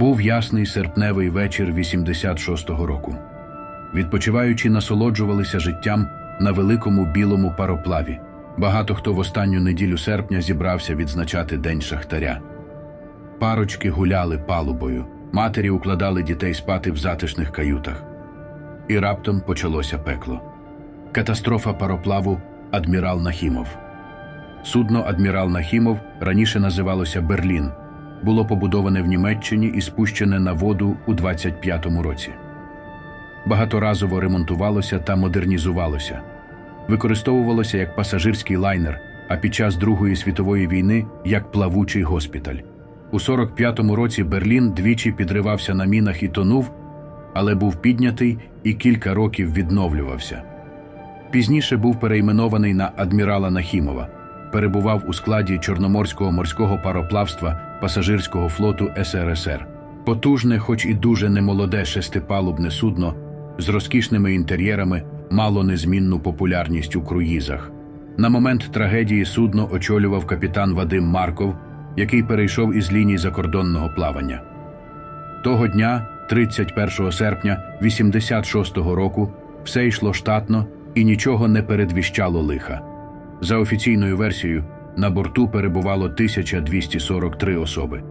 Був ясний серпневий вечір 86-го року. Відпочиваючи, насолоджувалися життям на великому білому пароплаві. Багато хто в останню неділю серпня зібрався відзначати День Шахтаря. Парочки гуляли палубою, матері укладали дітей спати в затишних каютах. І раптом почалося пекло. Катастрофа пароплаву Адмірал Нахімов. Судно Адмірал Нахімов раніше називалося Берлін, було побудоване в Німеччині і спущене на воду у 25-му році. Багаторазово ремонтувалося та модернізувалося. Використовувалося як пасажирський лайнер, а під час Другої світової війни як плавучий госпіталь. У 45-му році Берлін двічі підривався на мінах і тонув, але був піднятий і кілька років відновлювався. Пізніше був перейменований на адмірала Нахімова, перебував у складі Чорноморського морського пароплавства пасажирського флоту СРСР. Потужне, хоч і дуже немолоде шестипалубне судно з розкішними інтер'єрами мало незмінну популярність у круїзах. На момент трагедії судно очолював капітан Вадим Марков, який перейшов із ліній закордонного плавання. Того дня, 31 серпня 86-го року, все йшло штатно і нічого не передвіщало лиха. За офіційною версією, на борту перебувало 1243 особи.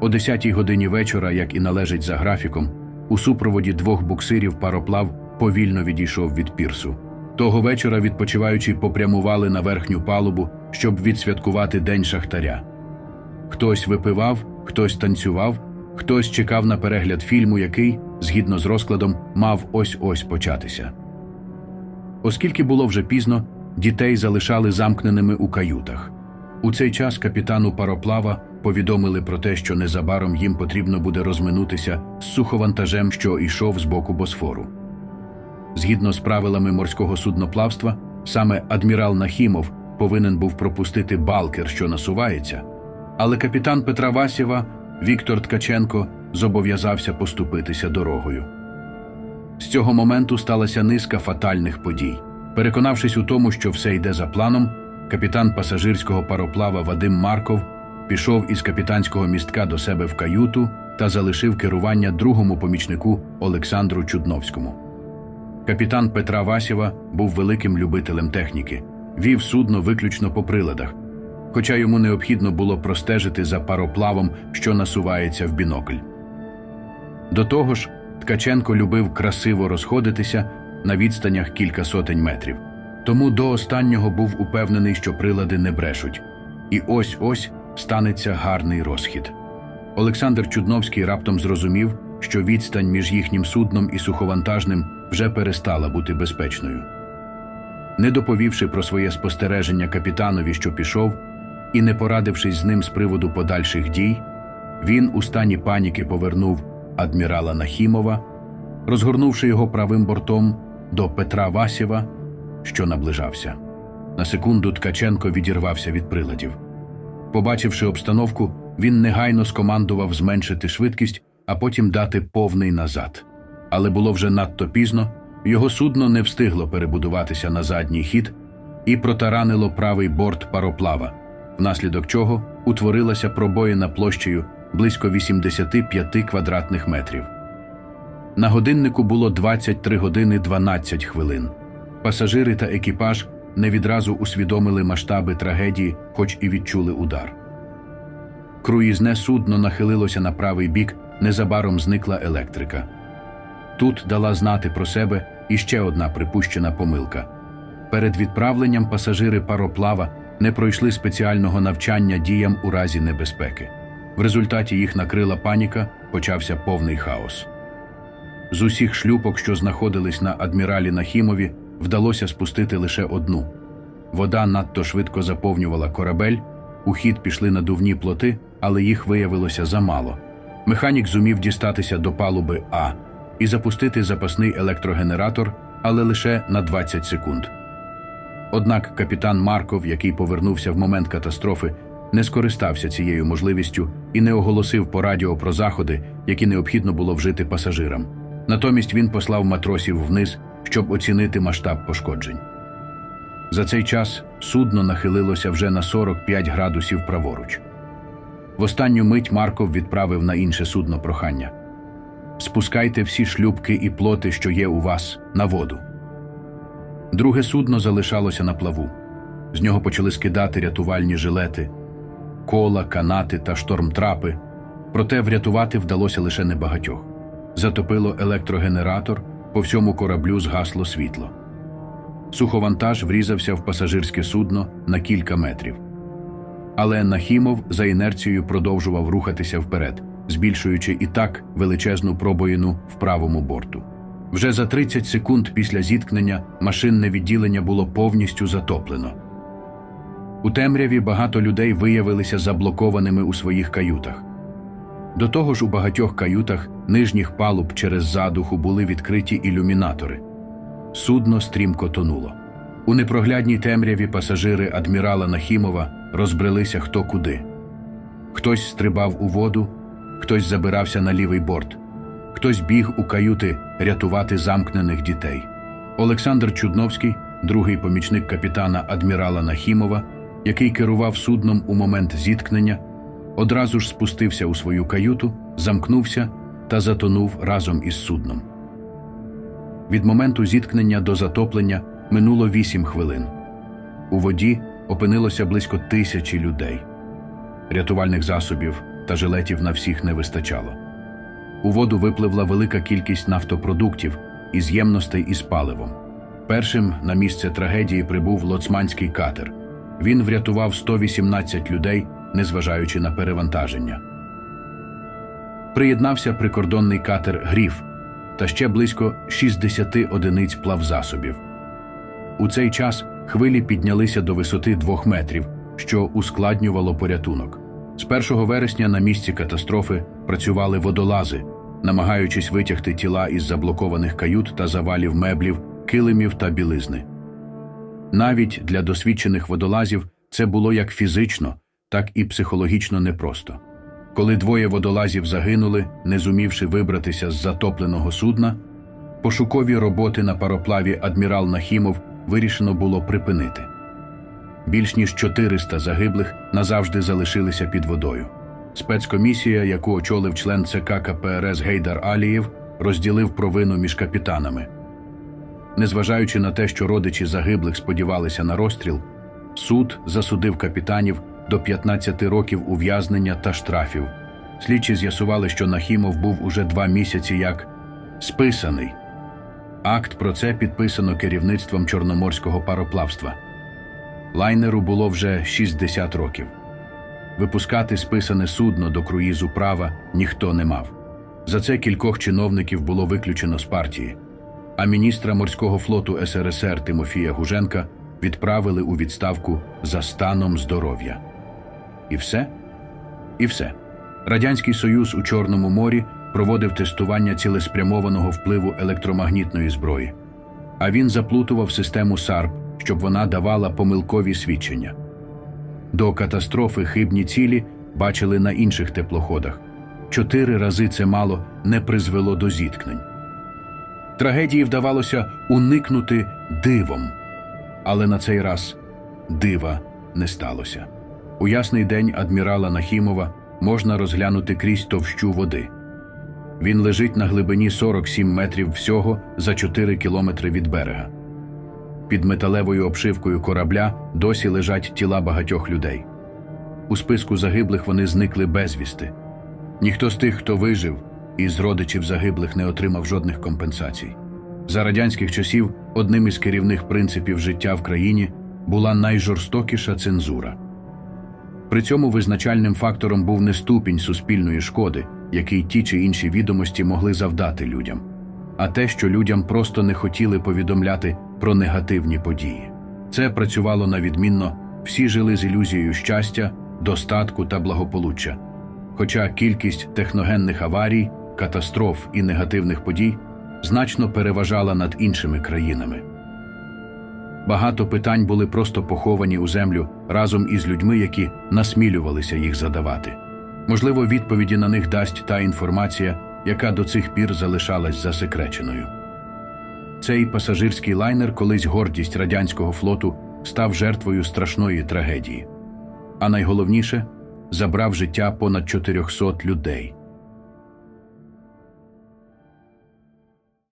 О 10-й годині вечора, як і належить за графіком, у супроводі двох буксирів пароплав повільно відійшов від пірсу. Того вечора відпочиваючі попрямували на верхню палубу, щоб відсвяткувати День Шахтаря. Хтось випивав, хтось танцював, хтось чекав на перегляд фільму, який, згідно з розкладом, мав ось-ось початися. Оскільки було вже пізно, дітей залишали замкненими у каютах. У цей час капітану пароплава повідомили про те, що незабаром їм потрібно буде розминутися з суховантажем, що йшов з боку Босфору. Згідно з правилами морського судноплавства, саме адмірал Нахімов повинен був пропустити балкер, що насувається, але капітан Петра Васєва Віктор Ткаченко зобов'язався поступитися дорогою. З цього моменту сталася низка фатальних подій. Переконавшись у тому, що все йде за планом, капітан пасажирського пароплава Вадим Марков пішов із капітанського містка до себе в каюту та залишив керування другому помічнику Олександру Чудновському. Капітан Петра Васєва був великим любителем техніки, вів судно виключно по приладах, хоча йому необхідно було простежити за пароплавом, що насувається в бінокль. До того ж, Ткаченко любив красиво розходитися на відстанях кілька сотень метрів. Тому до останнього був упевнений, що прилади не брешуть. І ось ось станеться гарний розхід. Олександр Чудновський раптом зрозумів, що відстань між їхнім судном і суховантажним вже перестала бути безпечною. Не доповівши про своє спостереження капітанові, що пішов, і не порадившись з ним з приводу подальших дій, він у стані паніки повернув адмірала Нахімова, розгорнувши його правим бортом до Петра Васєва, що наближався. На секунду Ткаченко відірвався від приладів. Побачивши обстановку, він негайно скомандував зменшити швидкість, а потім дати повний назад. Але було вже надто пізно, його судно не встигло перебудуватися на задній хід і протаранило правий борт пароплава, внаслідок чого утворилася пробоїна площею близько 85 квадратних метрів. На годиннику було 23 години 12 хвилин. Пасажири та екіпаж не відразу усвідомили масштаби трагедії, хоч і відчули удар. Круїзне судно нахилилося на правий бік, незабаром зникла електрика. Тут дала знати про себе іще одна припущена помилка. Перед відправленням пасажири пароплава не пройшли спеціального навчання діям у разі небезпеки. В результаті їх накрила паніка, почався повний хаос. З усіх шлюпок, що знаходились на адміралі Нахімові, вдалося спустити лише одну. Вода надто швидко заповнювала корабель, у хід пішли надувні плоти, але їх виявилося замало. Механік зумів дістатися до палуби А і запустити запасний електрогенератор, але лише на 20 секунд. Однак капітан Марков, який повернувся в момент катастрофи, не скористався цією можливістю і не оголосив по радіо про заходи, які необхідно було вжити пасажирам. Натомість він послав матросів вниз, щоб оцінити масштаб пошкоджень. За цей час судно нахилилося вже на 45 градусів праворуч. В останню мить Марков відправив на інше судно прохання. Спускайте всі шлюбки і плоти, що є у вас, на воду. Друге судно залишалося на плаву. З нього почали скидати рятувальні жилети, кола, канати та штормтрапи. Проте врятувати вдалося лише небагатьох. Затопило електрогенератор, по всьому кораблю згасло світло. Суховантаж врізався в пасажирське судно на кілька метрів. Але Нахімов за інерцією продовжував рухатися вперед, збільшуючи і так величезну пробоїну в правому борту. Вже за 30 секунд після зіткнення машинне відділення було повністю затоплено. У темряві багато людей виявилися заблокованими у своїх каютах. До того ж, у багатьох каютах нижніх палуб через задуху були відкриті ілюмінатори. Судно стрімко тонуло. У непроглядній темряві пасажири адмірала Нахімова розбрелися хто куди. Хтось стрибав у воду, хтось забирався на лівий борт, хтось біг у каюти рятувати замкнених дітей. Олександр Чудновський, другий помічник капітана адмірала Нахімова, який керував судном у момент зіткнення, одразу ж спустився у свою каюту, замкнувся та затонув разом із судном. Від моменту зіткнення до затоплення минуло вісім хвилин. У воді опинилося близько тисячі людей. Рятувальних засобів та жилетів на всіх не вистачало. У воду випливла велика кількість нафтопродуктів і з'ємностей із паливом. Першим на місце трагедії прибув лоцманський катер. Він врятував 118 людей, незважаючи на перевантаження. Приєднався прикордонний катер Гріф та ще близько 60 одиниць плавзасобів. У цей час хвилі піднялися до висоти двох метрів, що ускладнювало порятунок. З 1 вересня на місці катастрофи працювали водолази, намагаючись витягти тіла із заблокованих кают та завалів меблів, килимів та білизни. Навіть для досвідчених водолазів це було як фізично, так і психологічно непросто. Коли двоє водолазів загинули, не зумівши вибратися з затопленого судна, пошукові роботи на пароплаві адмірал Нахімов вирішено було припинити. Більш ніж 400 загиблих назавжди залишилися під водою. Спецкомісія, яку очолив член ЦК КПРС Гейдар Алієв, розділив провину між капітанами. Незважаючи на те, що родичі загиблих сподівалися на розстріл, суд засудив капітанів до 15 років ув'язнення та штрафів. Слідчі з'ясували, що Нахімов був уже два місяці як списаний. Акт про це підписано керівництвом Чорноморського пароплавства. Лайнеру було вже 60 років. Випускати списане судно до круїзу права ніхто не мав. За це кількох чиновників було виключено з партії, а міністра морського флоту СРСР Тимофія Гуженка відправили у відставку за станом здоров'я. І все? І все. Радянський Союз у Чорному морі проводив тестування цілеспрямованого впливу електромагнітної зброї, а він заплутував систему САРП, щоб вона давала помилкові свідчення. До катастрофи хибні цілі бачили на інших теплоходах. Чотири рази це мало не призвело до зіткнень. Трагедії вдавалося уникнути дивом, але на цей раз дива не сталося. У ясний день адмірала Нахімова можна розглянути крізь товщу води. Він лежить на глибині 47 метрів всього за 4 кілометри від берега. Під металевою обшивкою корабля досі лежать тіла багатьох людей. У списку загиблих вони зникли безвісти. Ніхто з тих, хто вижив, із родичів загиблих не отримав жодних компенсацій. За радянських часів одним із керівних принципів життя в країні була найжорстокіша цензура. При цьому визначальним фактором був не ступінь суспільної шкоди, який ті чи інші відомості могли завдати людям, а те, що людям просто не хотіли повідомляти про негативні події. Це працювало на відмінно, всі жили з ілюзією щастя, достатку та благополуччя. Хоча кількість техногенних аварій, катастроф і негативних подій значно переважала над іншими країнами. Багато питань були просто поховані у землю разом із людьми, які насмілювалися їх задавати. Можливо, відповіді на них дасть та інформація, яка до цих пір залишалась засекреченою. Цей пасажирський лайнер, колись гордість радянського флоту, став жертвою страшної трагедії. А найголовніше, забрав життя понад 400 людей.